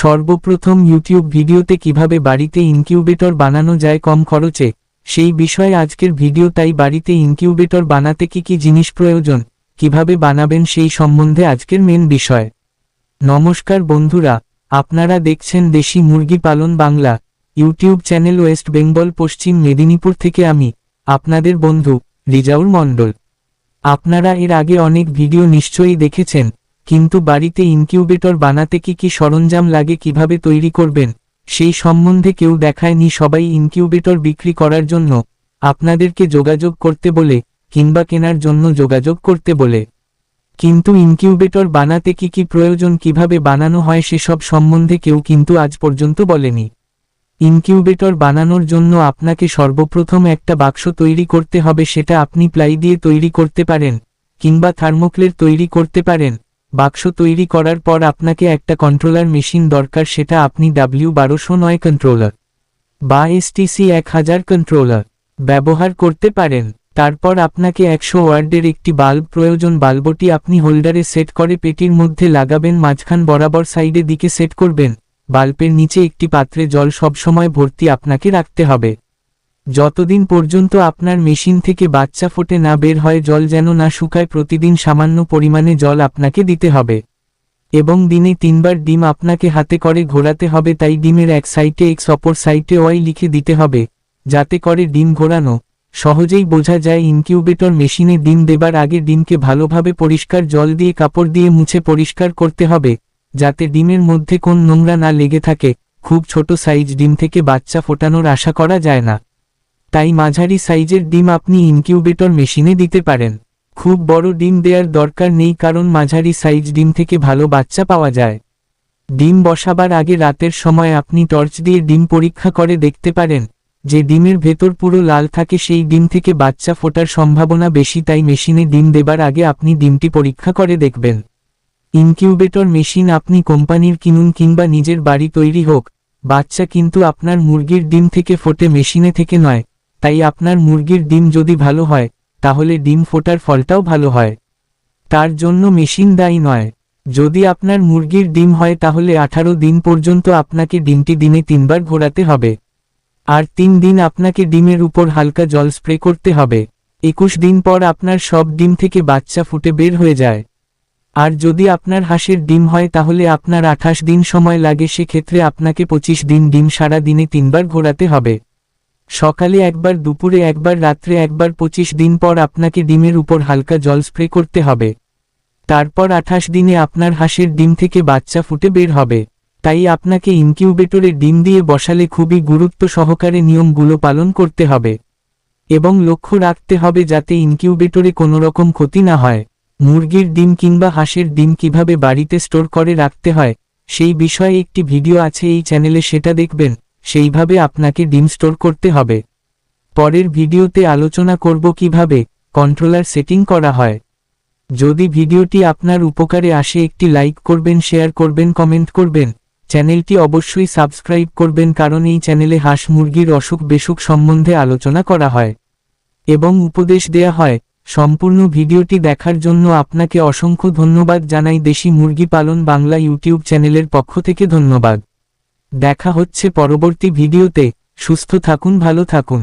সর্বপ্রথম ইউটিউব ভিডিওতে কীভাবে বাড়িতে ইনকিউবেটর বানানো যায় কম খরচে, সেই বিষয়ে আজকের ভিডিও, তাই বাড়িতে ইনকিউবেটর বানাতে কি কি জিনিস প্রয়োজন, কীভাবে বানাবেন সেই সম্বন্ধে আজকের মেন বিষয়। নমস্কার বন্ধুরা, আপনারা দেখছেন দেশি মুরগি পালন Bangla YouTube channel West Bengal Paschim Medinipur থেকে আমি, আপনাদের বন্ধু, রিজাউর মণ্ডল। আপনারা এর আগে অনেক ভিডিও নিশ্চয়ই দেখেছেন কিন্তু বাড়িতে ইনকিউবেটর বানাতে কি কি সরঞ্জাম লাগে কীভাবে তৈরি করবেন, সেই সম্বন্ধে কেউ দেখায়নি সবাই ইনকিউবেটর বিক্রি করার জন্য, আপনাদেরকে যোগাযোগ করতে বলে, কিংবা কেনার জন্য যোগাযোগ করতে বলে। কিন্তু ইনকিউবেটর বানাতে কি কি প্রয়োজন কীভাবে বানানো হয় সেসব সম্বন্ধে কেউ কিন্তু আজ পর্যন্ত বলেনি। ইনকিউবেটর বানানোর জন্য আপনাকে সর্বপ্রথম একটা বাক্স তৈরি করতে হবে সেটা আপনি প্লাই দিয়ে তৈরি করতে পারেন, কিংবা থার্মোক্লের তৈরি করতে পারেন। বাক্স তৈরি করার পর আপনাকে একটা কন্ট্রোলার মেশিন দরকার, সেটা আপনি ডাব্লিউ বারোশো নয় কন্ট্রোলার বা এসটিসি এক হাজার কন্ট্রোলার ব্যবহার করতে পারেন। তারপর আপনাকে একশো ওয়ার্ডের একটি বাল্ব প্রয়োজন বাল্বটি আপনি হোল্ডারে সেট করে পেটির মধ্যে লাগাবেন, মাঝখান বরাবর সাইডে দিকে সেট করবেন। বাল্বের নিচে একটি পাত্রে জল সবসময় ভর্তি আপনাকে রাখতে হবে। যতদিন পর্যন্ত আপনার মেশিন থেকে বাচ্চা ফোটে না বের হয়, জল যেন না শুকায়, প্রতিদিন সামান্য পরিমাণে জল আপনাকে দিতে হবে। এবং দিনে তিনবার ডিম আপনাকে হাতে করে ঘোরাতে হবে, তাই ডিমের এক সাইটে এক্স অপর সাইটে ওয়াই লিখে দিতে হবে, যাতে করে ডিম ঘোরানো সহজেই বোঝা যায়। ইনকিউবেটর মেশিনে ডিম দেবার আগে ডিমকে ভালোভাবে পরিষ্কার জল দিয়ে কাপড় দিয়ে মুছে পরিষ্কার করতে হবে, যাতে ডিমের মধ্যে কোন নোংরা না লেগে থাকে। খুব ছোট সাইজ ডিম থেকে বাচ্চা ফোটানোর আশা করা যায় না। তাই মাঝারি সাইজের ডিম আপনি ইনকিউবেটর মেশিনে দিতে পারেন। খুব বড় ডিম দেওয়ার দরকার নেই কারণ মাঝারি সাইজ ডিম থেকে ভালো বাচ্চা পাওয়া যায়। ডিম বসাবার আগে রাতের সময় আপনি টর্চ দিয়ে ডিম পরীক্ষা করে দেখতে পারেন, যে ডিমের ভেতর পুরো লাল থাকে সেই ডিম থেকে বাচ্চা ফোটার সম্ভাবনা বেশি তাই মেশিনে ডিম দেবার আগে আপনি ডিমটি পরীক্ষা করে দেখবেন। ইনকিউবেটর মেশিন আপনি কোম্পানির কিনুন কিংবা নিজের বাড়ি তৈরি হোক, বাচ্চা কিন্তু আপনার মুরগির ডিম থেকে ফোটে মেশিনে থেকে নয়। তাই আপনার মুরগির ডিম যদি ভালো হয়, তাহলে ডিম ফোটার ফলটাও ভালো হয়। তার জন্য মেশিন দায়ী নয়। যদি আপনার মুরগির ডিম হয়, তাহলে আঠারো দিন পর্যন্ত আপনাকে ডিমটি দিনে তিনবার ঘোরাতে হবে। আর তিন দিন আপনাকে ডিমের উপর হালকা জল স্প্রে করতে হবে। একুশ দিন পর আপনার সব ডিম থেকে বাচ্চা ফুটে বের হয়ে যায়। আর যদি আপনার হাঁসের ডিম হয়, তাহলে আপনার আঠাশ দিন সময় লাগে, সেক্ষেত্রে আপনাকে পঁচিশ দিন ডিম সারা দিনে তিনবার ঘোরাতে হবে। সকালে একবার, দুপুরে একবার, রাত্রে একবার, পঁচিশ দিন পর আপনাকে ডিমের উপর হালকা জল স্প্রে করতে হবে। তারপর আঠাশ দিনে আপনার হাঁসের ডিম থেকে বাচ্চা ফুটে বের হবে। তাই আপনাকে ইনকিউবেটরে ডিম দিয়ে বসালে খুবই গুরুত্ব সহকারে নিয়মগুলো পালন করতে হবে। এবং লক্ষ্য রাখতে হবে যাতে ইনকিউবেটরে কোনো রকম ক্ষতি না হয়। মুরগির ডিম কিংবা হাঁসের ডিম কীভাবে বাড়িতে স্টোর করে রাখতে হয়, সেই বিষয়ে একটি ভিডিও আছে, এই চ্যানেলে সেটা দেখবেন। সেইভাবে আপনাকে ডিম স্টোর করতে হবে। পরের ভিডিওতে আলোচনা করব কীভাবে কন্ট্রোলার সেটিং করা হয়। যদি ভিডিওটি আপনার উপকারে আসে একটি লাইক করবেন, শেয়ার করবেন, কমেন্ট করবেন। চ্যানেলটি অবশ্যই সাবস্ক্রাইব করবেন কারণ এই চ্যানেলে হাঁস মুরগির অসুখ বেসুখ সম্বন্ধে আলোচনা করা হয়। এবং উপদেশ দেয়া হয়, সম্পূর্ণ ভিডিওটি দেখার জন্য আপনাকে অসংখ্য ধন্যবাদ জানাই। দেশি মুরগি পালন বাংলা ইউটিউব চ্যানেলের পক্ষ থেকে ধন্যবাদ। দেখা হচ্ছে পরবর্তী ভিডিওতে সুস্থ থাকুন ভালো থাকুন।